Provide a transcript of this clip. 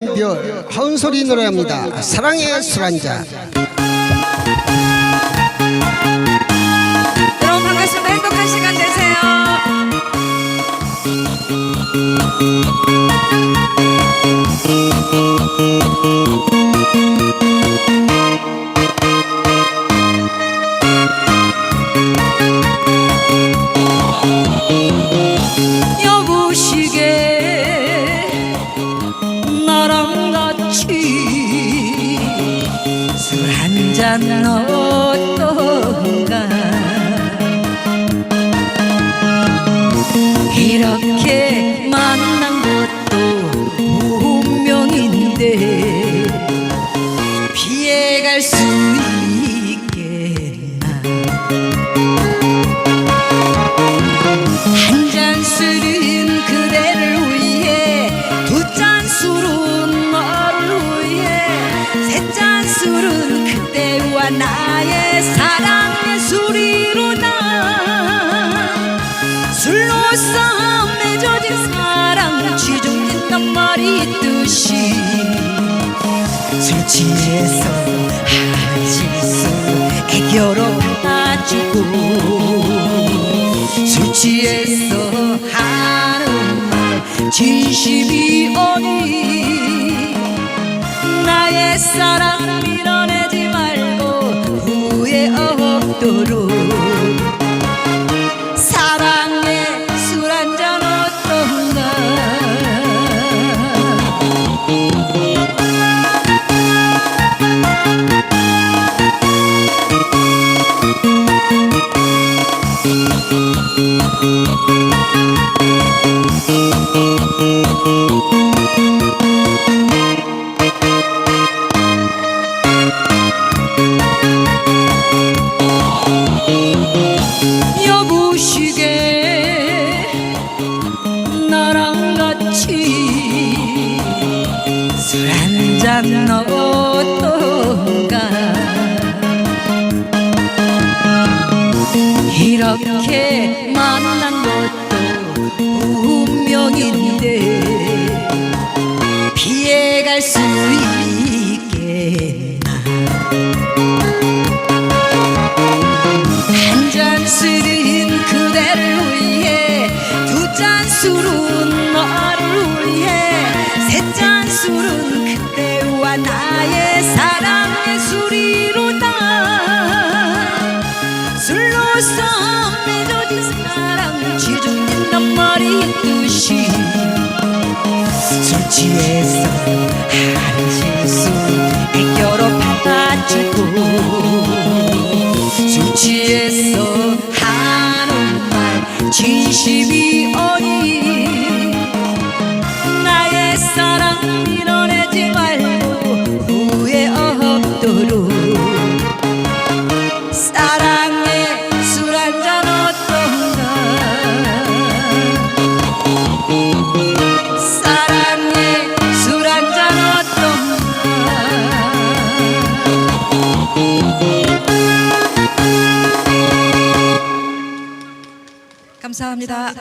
별 하은솔이 노래합니다. 사랑의 술 한잔. 잔 어떤가. 이렇게 만난 것도 운명인데 피해갈 수 있겠나. 한 잔 술은 그대를 위해 두 잔 술은 너를 위해 세 잔 술은 그대와 나의 사랑의 술이로다 술로서 맺어진 사랑 쥐중진 낱말이 있듯이 술 취해서 하는 실수 애교로 받아주고 술 취해서 하는 말 진심이 어디? 나의 사랑 없도록 사랑에 술 한잔 어떤가 잔 어떤가? 이렇게 만난 것도 운명인데 피해갈 수 있겠나? 한잔 술은 그대를 위해 두 잔 술은 너를 위해 세 잔 술은 그대와 나의 사랑의 술이로다. 술로서 맺어진 사랑 쥐중진 낱말이 있듯이. 술 취해서 하는 실수 애교로 받아주고. 술 취해서 하는 말 진심이 감사합니다.